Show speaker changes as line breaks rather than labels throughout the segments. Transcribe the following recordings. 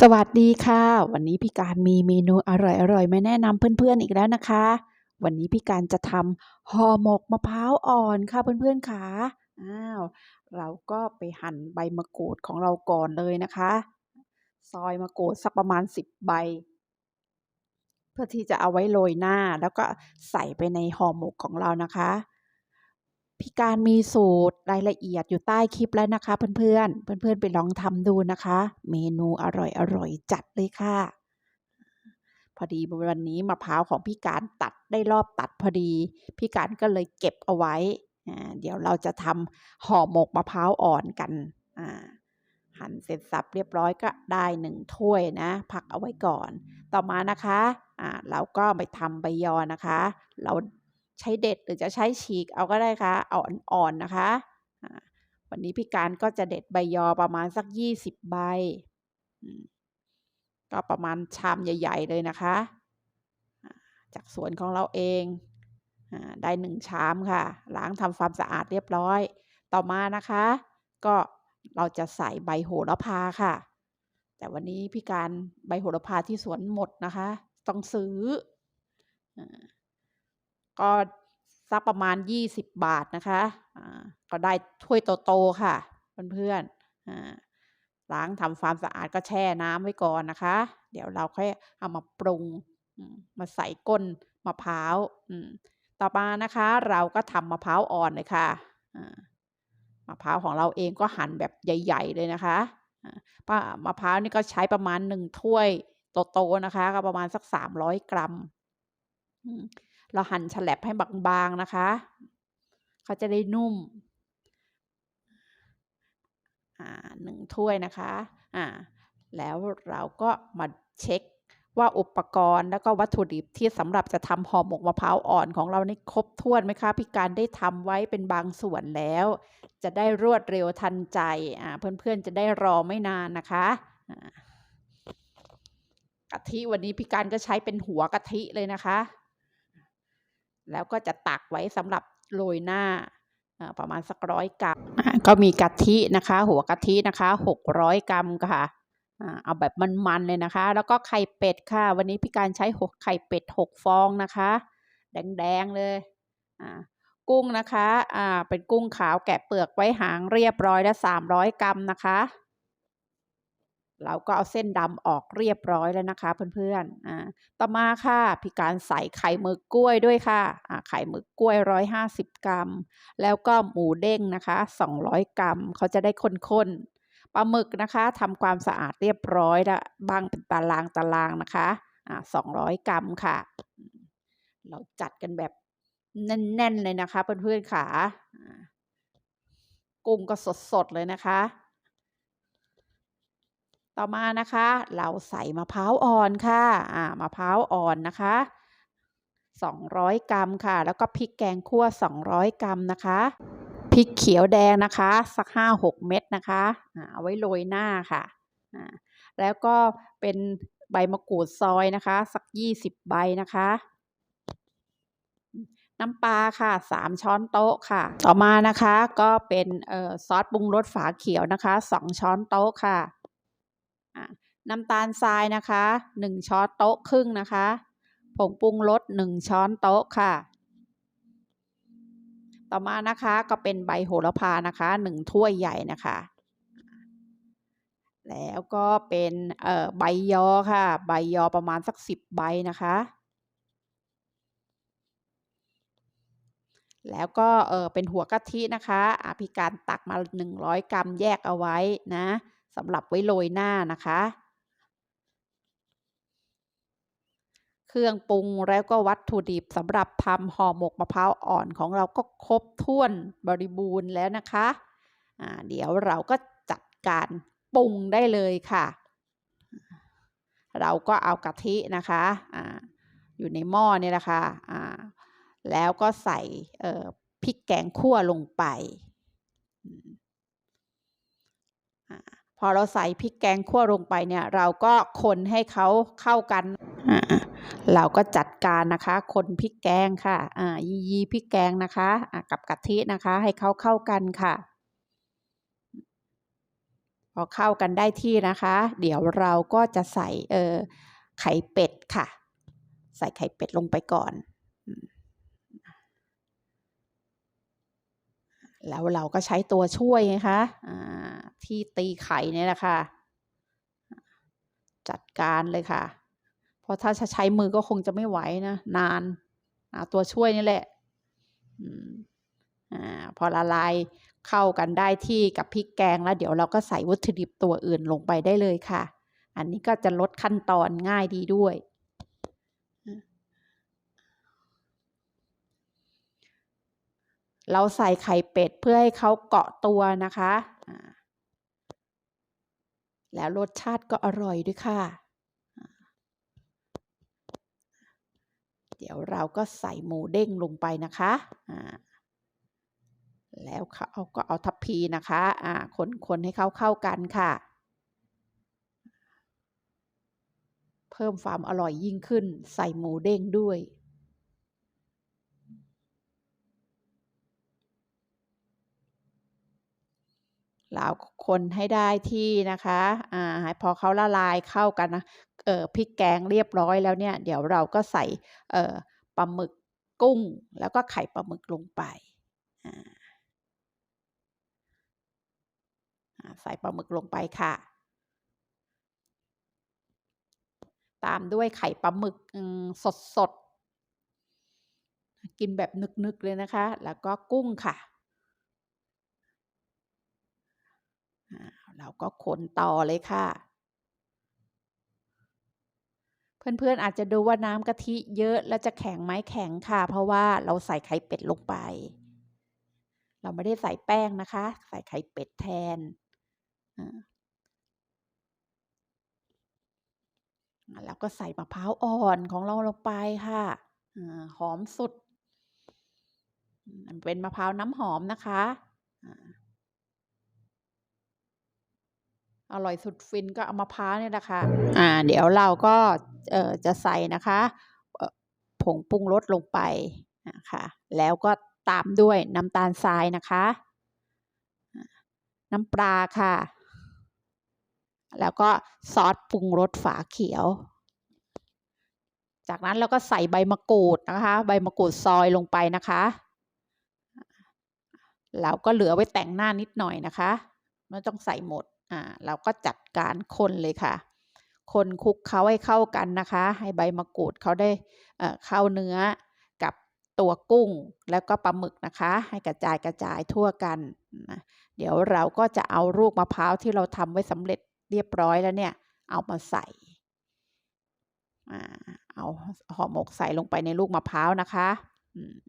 สวัสดีค่ะ วันนี้พี่การมีเมนูอร่อยๆมาแนะนำเพื่อนๆอีกแล้วนะคะ วันนี้พี่การจะทำห่อหมกมะพร้าวอ่อนค่ะเพื่อนๆค่ะอ้าวเราก็ไปหั่นใบมะกรูดของเราก่อนเลยนะคะ ซอยมะกรูดสักประมาณ 10 ใบ เพื่อที่จะเอาไว้โรยหน้าแล้วก็ใส่ไปในห่อหมกของเรานะคะ พี่การมีสูตรรายละเอียดอยู่ใต้คลิปแล้วนะคะ เพื่อนๆ เพื่อนๆไปลองทำดูนะคะ เมนูอร่อยๆจัดเลยค่ะ พอดีวันนี้มะพร้าวของพี่การตัดได้รอบตัดพอดี พี่การก็เลยเก็บเอาไว้ เดี๋ยวเราจะทำห่อหมกมะพร้าวอ่อนกัน หั่นเสร็จสับเรียบร้อยก็ได้หนึ่งถ้วยนะ พักเอาไว้ก่อน ต่อมานะคะอ่าเราก็ไปทำใบยอนะคะ เรา ใช้เด็ดหรือจะใช้ฉีกเอาก็ได้ค่ะเอาอ่อนๆนะคะ วันนี้พี่การก็จะเด็ดใบยอประมาณสัก 20 ใบอืมก็ประมาณชามใหญ่ ๆ เลยนะคะ จากสวนของเราเองได้หนึ่งชามค่ะ ล้างทำความสะอาดเรียบร้อย ต่อมานะคะ ก็เราจะใส่ใบโหระพาค่ะ แต่วันนี้พี่การใบโหระพาที่สวนหมดนะคะ ต้องซื้อ ก็สักประมาณ 20 บาทนะคะอ่าก็ได้ถ้วยโตๆค่ะ เพื่อนๆอ่ล้างทำความสะอาดก็แช่น้ำไว้ก่อนนะคะ เดี๋ยวเราค่อยเอามาปรุงมาใส่ก้นมะพร้าวต่อมานะคะ เราก็ทำมะพร้าวอ่อนเลยค่ะมะพร้าวของเราเองก็หั่นแบบใหญ่ ๆ เลยนะคะป้ามะพร้าวนี่ก็ใช้ประมาณ1ถ้วยโตๆนะคะ ก็ประมาณสัก300กรัม เราหั่นฉลับให้บางๆนะคะ เขาจะได้นุ่มอ่าหนึ่งถ้วยนะคะอ่าแล้วเราก็มาเช็คว่าอุปกรณ์แล้วก็วัตถุดิบที่สำหรับจะทำห่อหมกมะพร้าวอ่อนของเรานี่ครบถ้วนไหมคะ พี่การได้ทำไว้เป็นบางส่วนแล้ว จะได้รวดเร็วทันใจอ่าเพื่อนๆจะได้รอไม่นานนะคะกะทิวันนี้พี่การก็ใช้เป็นหัวกะทิเลยนะคะ แล้วก็จะตักไว้สำหรับโรยหน้าประมาณสักร้อยกรัมก็มีกะทินะคะ หัวกะทินะคะหกร้อยกรัมค่ะเอาแบบมันๆเลยนะคะ แล้วก็ไข่เป็ดค่ะ วันนี้พี่การใช้หกไข่เป็ดหกฟองนะคะ แดงๆเลยกุ้งนะคะเป็นกุ้งขาวแกะเปลือกไว้หางเรียบร้อยแล้วสามร้อยกรัมนะคะ เราก็เอาเส้นดำออกเรียบร้อยแล้วนะคะเพื่อนๆอ่าต่อมาค่ะพี่การใส่ไข่หมึกกล้วยด้วยค่ะอ่าไข่หมึกกล้วย 150 กรัม แล้วก็หมูเด้งนะคะ 200 กรัมเขาจะได้ข้นๆปลาหมึกนะคะทำความสะอาดเรียบร้อยแล้วบางเป็นตารางตารางนะคะอ่า200 กรัมค่ะ เราจัดกันแบบแน่นๆเลยนะคะเพื่อนๆค่ะกุ้งก็สดๆเลยนะคะ ต่อมานะคะ เราใส่มะพร้าวอ่อนค่ะอ่ามะพร้าวอ่อนนะคะ 200 กรัมค่ะ แล้วก็พริกแกงคั่ว 200 กรัมนะคะพริกเขียวแดงนะคะ สัก 5-6 เม็ดนะคะอ่าเอาไว้โรยหน้าค่ะอ่าแล้วก็เป็นใบมะกรูดซอยนะคะ สัก 20 ใบนะคะน้ำปลาค่ะ 3 ช้อนโต๊ะค่ะ ต่อมานะคะก็เป็นออซอสปรุงรสฝาเขียวนะคะ 2 ช้อนโต๊ะค่ะ น้ำตาลทรายนะคะ 1 ช้อนโต๊ะครึ่งนะคะ ผงปรุงรส1ช้อนโต๊ะค่ะ ต่อมานะคะก็เป็นใบโหระพานะคะ1ถ้วยใหญ่นะคะ แล้วก็เป็นเอ่อใบยอค่ะ ใบยอประมาณสัก 10 ใบนะคะ แล้วก็เออเป็นหัวกะทินะคะอะพี่การตักมา 100 กรัมแยกเอาไว้นะสำหรับไว้โรยหน้านะคะ เค รื่องปรุงแล้วก็วัตถุดิบสำหรับทำห่อหมกมะพร้าวอ่อนของเราก็ครบถ้วนบริบูรณ์แล้วนะคะอ่าเดี๋ยวเราก็จัดการปรุงได้เลยค่ะ เราก็เอากะทินะคะอ่าอยู่ในหม้อนี่แหละค่ะอ่าแล้วก็ใส่เอ่อพริกแกงคั่วลงไปพอเราใส่พริกแกงคั่วลงไปเนี่ย เราก็คนให้เขาเข้ากันอ่า เราก็จัดการนะคะ คนพริกแกงค่ะอ่ายียีพริกแกงนะคะอ่ากับกะทินะคะ ให้เขาเข้ากันค่ะ พอเข้ากันได้ที่นะคะ เดี๋ยวเราก็จะใส่เออไข่เป็ดค่ะ ใส่ไข่เป็ดลงไปก่อนแล้วเราก็ใช้ตัวช่วยไงคะที่ตีไข่เนี่ยแหละค่ะ จัดการเลยค่ะ เพราะถ้าใช้มือก็คงจะไม่ไหวนะนานตัวช่วยนี่แหละอพอละลายเข้ากันได้ที่กับพริกแกงแล้วเดี๋ยวเราก็ใส่วัตถุดิบตัวอื่นลงไปได้เลยค่ะ อันนี้ก็จะลดขั้นตอนง่ายดีด้วย เราใส่ไข่เป็ดเพื่อให้เขาเกาะตัวนะคะ แล้วรสชาติก็อร่อยด้วยค่ะ เดี๋ยวเราก็ใส่หมูเด้งลงไปนะคะอ่าแล้วเขาก็เอาทัพพีนะคะอ่าคนคนให้เขาเข้ากันค่ะ เพิ่มความอร่อยยิ่งขึ้นใส่หมูเด้งด้วย แล้วคนให้ได้ที่นะคะอ่าพอเขาละลายเข้ากันนะเอ่อพริกแกงเรียบร้อยแล้วเนี่ย เดี๋ยวเราก็ใส่เออปลาหมึกกุ้ง แล้วก็ไข่ปลาหมึกลงไปอ่าใส่ปลาหมึกลงไปค่ะ ตามด้วยไข่ปลาหมึกสดสดกินแบบนึกๆเลยนะคะ แล้วก็กุ้งค่ะ เราก็คนต่อเลยค่ะ เพื่อนๆอาจจะดูว่าน้ำกะทิเยอะแล้วจะแข็งไหมแข็งค่ะ เพราะว่าเราใส่ไข่เป็ดลงไป เราไม่ได้ใส่แป้งนะคะ ใส่ไข่เป็ดแทนแล้วก็ใส่มะพร้าวอ่อนของเราลงไปค่ะหอมสุด เป็นมะพร้าวน้ำหอมนะคะ อร่อยสุดฟินก็เอามะพร้าวนี่แหละค่ะอ่า เดี๋ยวเราก็เอ่อจะใส่นะคะผงปรุงรสลงไปนะคะแล้วก็ตามด้วยน้ำตาลทรายนะคะ น้ำปลาค่ะ แล้วก็ซอสปรุงรสฝาเขียว จากนั้นเราก็ใส่ใบมะกรูดนะคะ ใบมะกรูดซอยลงไปนะคะแล้วก็เหลือไว้แต่งหน้านิดหน่อยนะคะ ไม่ต้องใส่หมด อ่าเราก็จัดการคนเลยค่ะ คนคุกเขาให้เข้ากันนะคะ ให้ใบมะกรูดเขาได้เข้าเนื้อกับตัวกุ้งแล้วก็ปลาหมึกนะคะ ให้กระจายกระจายทั่วกันนะเดี๋ยวเราก็จะเอาลูกมะพร้าวที่เราทำไว้สำเร็จเรียบร้อยแล้วเนี่ย เอามาใส่เอาห่อหมกใส่ลงไปในลูกมะพร้าวนะคะ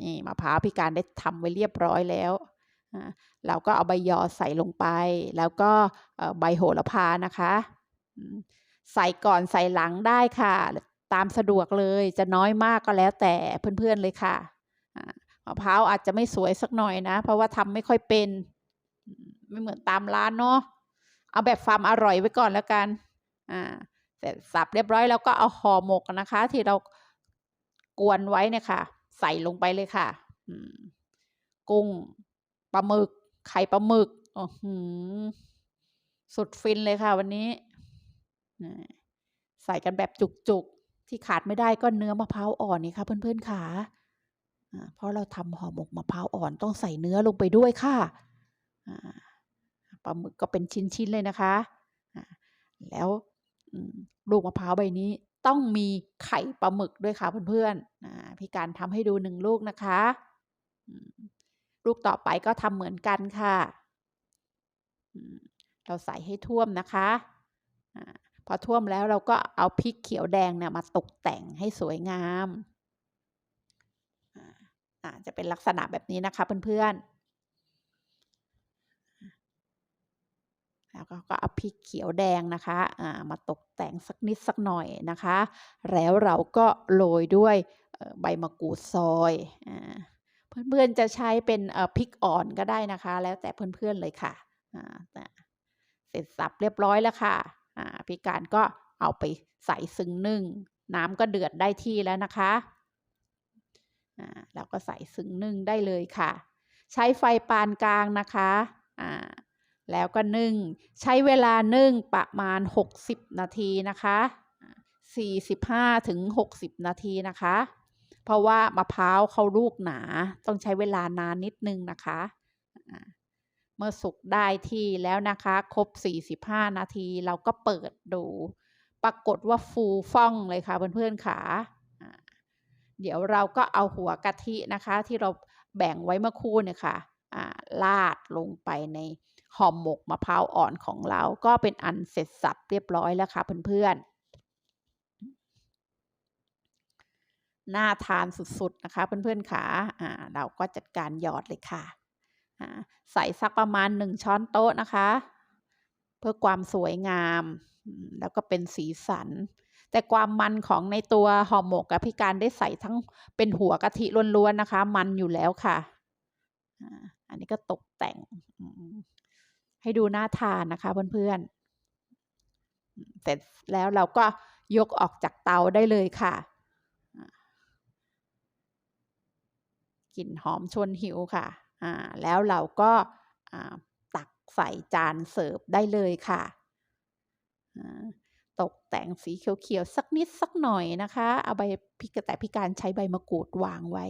นี่มะพร้าวพี่การได้ทำไว้เรียบร้อยแล้ว เราก็เอาใบยอใส่ลงไป แล้วก็ใบโหระพานะคะ ใส่ก่อนใส่หลังได้ค่ะ ตามสะดวกเลยจะน้อยมากก็แล้วแต่เพื่อนๆเลยค่ะมะพร้าวอาจจะไม่สวยสักหน่อยนะ เพราะว่าทำไม่ค่อยเป็น ไม่เหมือนตามร้านเนาะเอาแบบความอร่อยไว้ก่อนแล้วกันอ่าเสร็จสับเรียบร้อยแล้วก็เอาห่อหมกนะคะ ที่เรากวนไว้เนี่ยค่ะ ใส่ลงไปเลยค่ะกุ้ง ปลาหมึก ไข่ปลาหมึกโอ้โหสุดฟินเลยค่ะ วันนี้ ใส่กันแบบจุกๆ ที่ขาดไม่ได้ก็เนื้อมะพร้าวอ่อนนี่ค่ะ เพื่อนๆค่ะเพราะเราทำห่อหมกมะพร้าวอ่อนต้องใส่เนื้อลงไปด้วยค่ะปลาหมึกก็เป็นชิ้นๆเลยนะคะ แล้วลูกมะพร้าวใบนี้ต้องมีไข่ปลาหมึกด้วยค่ะเพื่อนๆพี่การทำให้ดูหนึ่งลูกนะคะ ลูกต่อไปก็ทำเหมือนกันค่ะ เราใส่ให้ท่วมนะคะพอท่วมแล้วเราก็เอาพริกเขียวแดงเนี่ยมาตกแต่งให้สวยงามจะเป็นลักษณะแบบนี้นะคะเพื่อนๆ แล้วก็เอาพริกเขียวแดงนะคะมาตกแต่งสักนิดสักหน่อยนะคะ แล้วเราก็โรยด้วยใบมะกรูดซอย เพื่อนๆจะใช้เป็นพริกอ่อนก็ได้นะคะ แล้วแต่เพื่อนๆเลยค่ะเสร็จสับเรียบร้อยแล้วค่ะพี่การก็เอาไปใส่ซึ่งนึ่ง น้ำก็เดือดได้ที่แล้วนะคะเราก็ใส่ซึ่งนึ่งได้เลยค่ะ ใช้ไฟปานกลางนะคะแล้วก็นึ่ง ใช้เวลานึ่งประมาณ 60 นาทีนะคะ 45ถึง60 นาทีนะคะ เพราะว่ามะพร้าวเขาลูกหนา ต้องใช้เวลานานนิดนึงนะคะ เมื่อสุกได้ที่แล้วนะคะ ครบ 45 นาทีเราก็เปิดดู ปรากฏว่าฟูฟ่องเลยค่ะเพื่อนๆค่ะเดี๋ยวเราก็เอาหัวกะทินะคะ ที่เราแบ่งไว้เมื่อคู่เนี่ยค่ะลาดลงไปในห่อหมกมะพร้าวอ่อนของเรา ก็เป็นอันเสร็จสับเรียบร้อยแล้วค่ะเพื่อนๆ น่าทานสุดๆนะคะ เพื่อนๆค่ะเราก็จัดการหยอดเลยค่ะใส่สักประมาณหนึ่งช้อนโต๊ะนะคะ เพื่อความสวยงาม แล้วก็เป็นสีสัน แต่ความมันของในตัวห่อหมกกับพี่การได้ใส่ทั้งเป็นหัวกะทิล้วนๆนะคะ มันอยู่แล้วค่ะอันนี้ก็ตกแต่ง ให้ดูน่าทานนะคะเพื่อนๆเสร็จแล้วเราก็ยกออกจากเตาได้เลยค่ะ กลิ่นหอมชวนหิวค่ะอ่าแล้วเราก็ตักใส่จานเสิร์ฟได้เลยค่ะ ตกแต่งสีเขียวๆสักนิดสักหน่อยนะคะ เอาใบพิกแต่พิการใช้ใบมะกรูดวางไว้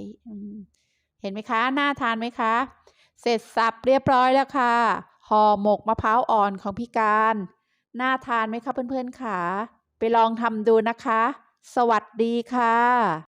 เห็นไหมคะ น่าทานไหมคะ เสร็จสับเรียบร้อยแล้วค่ะ ห่อหมกมะพร้าวอ่อนของพิการ น่าทานไหมคะเพื่อนๆค่ะ ไปลองทำดูนะคะ สวัสดีค่ะ